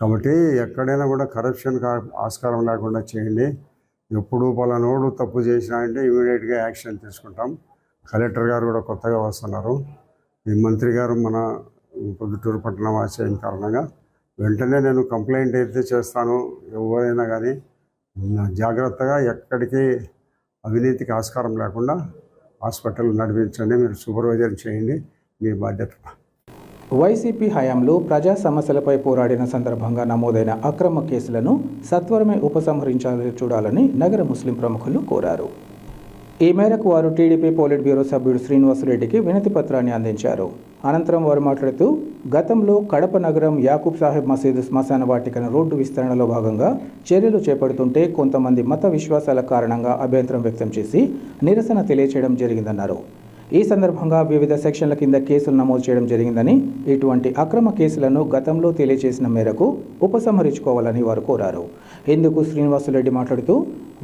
కాబట్టి ఎక్కడైనా కూడా కరప్షన్కి ఆస్కారం లేకుండా చేయండి. ఎప్పుడు పలానోడు తప్పు చేసినా అంటే ఇమీడియట్గా యాక్షన్ తీసుకుంటాం. కలెక్టర్ గారు కూడా కొత్తగా వస్తున్నారు. ఈ మంత్రి గారు మన పొద్దుటూరు పట్టణం ఆశయం కారణంగా వెంటనే నేను కంప్లైంట్ అయితే చేస్తాను ఎవరైనా కానీ. జాగ్రత్తగా ఎక్కడికి అవినీతికి ఆస్కారం లేకుండా హాస్పిటల్ నడిపించండి మీరు సూపర్వైజర్ చేయండి మీ బాధ్యత వైసీపీ హయాంలో ప్రజా సమస్యలపై పోరాడిన సందర్భంగా నమోదైన అక్రమ కేసులను సత్వరమే ఉపసంహరించాలని చూడాలని నగర ముస్లిం ప్రముఖులు కోరారు. ఈ మేరకు వారు టీడీపీ పోలిట్ బ్యూరో సభ్యుడు శ్రీనివాసరెడ్డికి వినతి పత్రాన్ని అందించారు. అనంతరం వారు మాట్లాడుతూ గతంలో కడప నగరం యాకూబ్ సాహెబ్ మసీదు శ్మశాన వాటికన రోడ్డు విస్తరణలో భాగంగా చర్యలు చేపడుతుంటే కొంతమంది మత విశ్వాసాల కారణంగా అభ్యంతరం వ్యక్తం చేసి నిరసన తెలియచేయడం జరిగిందన్నారు. ఈ సందర్భంగా వివిధ సెక్షన్ల కింద కేసులు నమోదు చేయడం జరిగిందని ఇటువంటి అక్రమ కేసులను గతంలో తెలియజేసిన మేరకు ఉపసంహరించుకోవాలని వారు కోరారు. ఇందుకు శ్రీనివాసులరెడ్డి మాట్లాడుతూ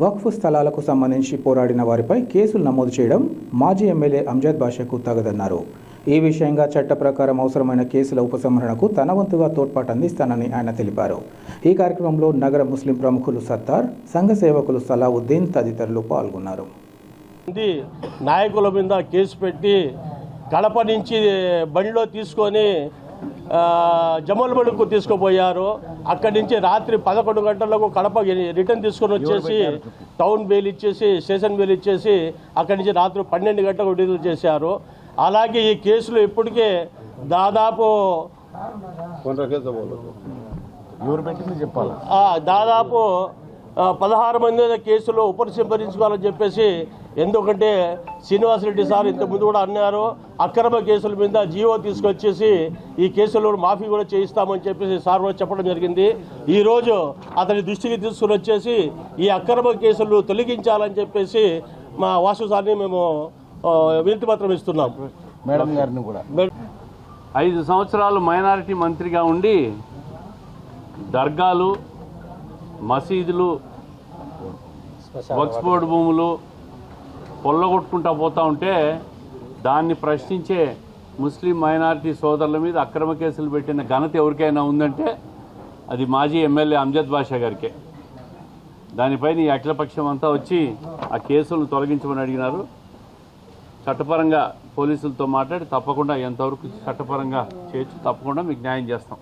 వక్ఫ్ స్థలాలకు సంబంధించి పోరాడిన వారిపై కేసులు నమోదు చేయడం మాజీ ఎమ్మెల్యే అంజద్ బాషాకు తగదన్నారు. ఈ విషయంగా చట్ట ప్రకారం అవసరమైన కేసుల ఉపసంహరణకు తన వంతుగా తోడ్పాటు అందిస్తానని ఆయన తెలిపారు. ఈ కార్యక్రమంలో నగర ముస్లిం ప్రముఖులు సత్తార్ సంఘ సేవకులు సలావుద్దీన్ తదితరులు పాల్గొన్నారు. మంది నాయకుల మీద కేసు పెట్టి కడప నుంచి బండిలో తీసుకొని ఆ, జమల్మడుకు తీసుకుపోయారు అక్కడి నుంచి రాత్రి పదకొండు గంటలకు కడప రిటర్న్ తీసుకొని వచ్చేసి టౌన్ బెయిల్ ఇచ్చేసి స్టేషన్ బెయిల్ ఇచ్చేసి అక్కడి నుంచి రాత్రి పన్నెండు గంటలకు విడుదల చేశారు అలాగే ఈ కేసులు ఇప్పటికే దాదాపు దాదాపు పదహారు మంది మీద కేసులు ఉపసంహరించుకోవాలని చెప్పేసి ఎందుకంటే శ్రీనివాసరెడ్డి సార్ ఇంత ముందు కూడా అన్నారు అక్రమ కేసుల మీద జీవో తీసుకొచ్చేసి ఈ కేసులు మాఫీ కూడా చేయిస్తామని చెప్పేసి సార్ కూడా చెప్పడం జరిగింది. ఈ రోజు అతని దృష్టికి తీసుకుని వచ్చేసి ఈ అక్రమ కేసులు తొలగించాలని చెప్పేసి మా వాసు సార్ని మేము వినతి పత్రం ఇస్తున్నాం. మేడం గారిని కూడా. ఐదు సంవత్సరాలు మైనారిటీ మంత్రిగా ఉండి దర్గాలు మసీదులు వక్స్బోర్డ్ భూములు కొల్లగొట్టుకుంటా పోతా ఉంటే దాన్ని ప్రశ్నించే ముస్లిం మైనారిటీ సోదరుల మీద అక్రమ కేసులు పెట్టిన ఘనత ఎవరికైనా ఉందంటే అది మాజీ ఎమ్మెల్యే అంజద్ బాషా గారికే. దానిపైన ఈ అఖిలపక్షం అంతా వచ్చి ఆ కేసులను తొలగించమని అడిగినారు. చట్టపరంగా పోలీసులతో మాట్లాడి తప్పకుండా ఎంతవరకు చట్టపరంగా చేయొచ్చు తప్పకుండా మీకు న్యాయం చేస్తాం.